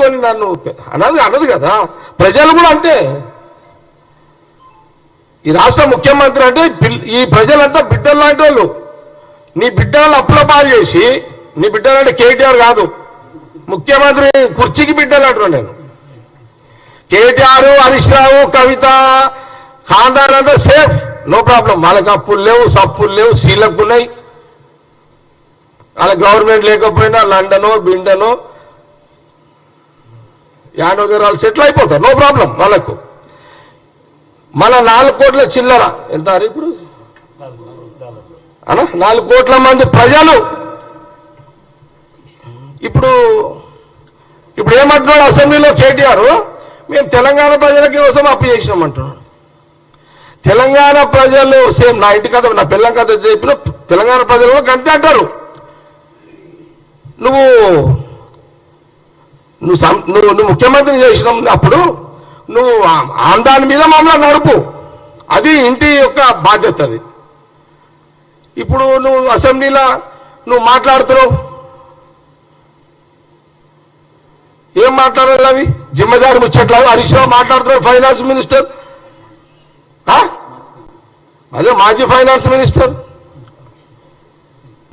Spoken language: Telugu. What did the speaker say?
నన్ను అన్నది అన్నది కదా. ప్రజలు కూడా అంతే. ఈ రాష్ట్ర ముఖ్యమంత్రి అంటే ఈ ప్రజలంతా బిడ్డలు లాంటి వాళ్ళు. నీ బిడ్డలను అప్పుల పాలు చేసి నీ బిడ్డలంటే కేటీఆర్ కాదు. ముఖ్యమంత్రి కుర్చీకి బిడ్డలు అంటున్నాను నేను. కేటీఆర్ హరీష్ రావు కవిత ఖాందార్ అంతా సేఫ్. No problem. వాళ్ళకి అప్పులు లేవు సప్పులు లేవు సీలకు ఉన్నాయి. వాళ్ళ గవర్నమెంట్ లేకపోయినా లండనో బిండనో యానో వాళ్ళు సెటిల్ అయిపోతారు నో ప్రాబ్లం వాళ్ళకు. మన నాలుగు కోట్ల చిల్లర. ఎంత ఇప్పుడు? అనా నాలుగు కోట్ల మంది ప్రజలు. ఇప్పుడు ఇప్పుడు ఏమంటున్నాడు అసెంబ్లీలో కేటీఆర్? మేము తెలంగాణ ప్రజల కోసం అప్పు చేసినాం అంటున్నాడు. తెలంగాణ ప్రజలు సేమ్ నా ఇంటి కథ నా పిల్లం కథ చెప్పిన తెలంగాణ ప్రజలు కంటే అంటారు. నువ్వు నువ్వు సం- నువ్వు నువ్వు ముఖ్యమంత్రి చేసినప్పుడు నువ్వు ఆందాని దాని మీద మమ్మల్ని నడుపు. అది ఇంటి యొక్క బాధ్యత అది. ఇప్పుడు నువ్వు అసెంబ్లీలో నువ్వు మాట్లాడుతున్నావు. ఏం మాట్లాడాలి అవి? జిమ్మదారి ముచ్చట్లా హరీష్ రావు మాట్లాడుతున్నాడు ఫైనాన్స్ మినిస్టర్. అదే మాజీ ఫైనాన్స్ మినిస్టర్.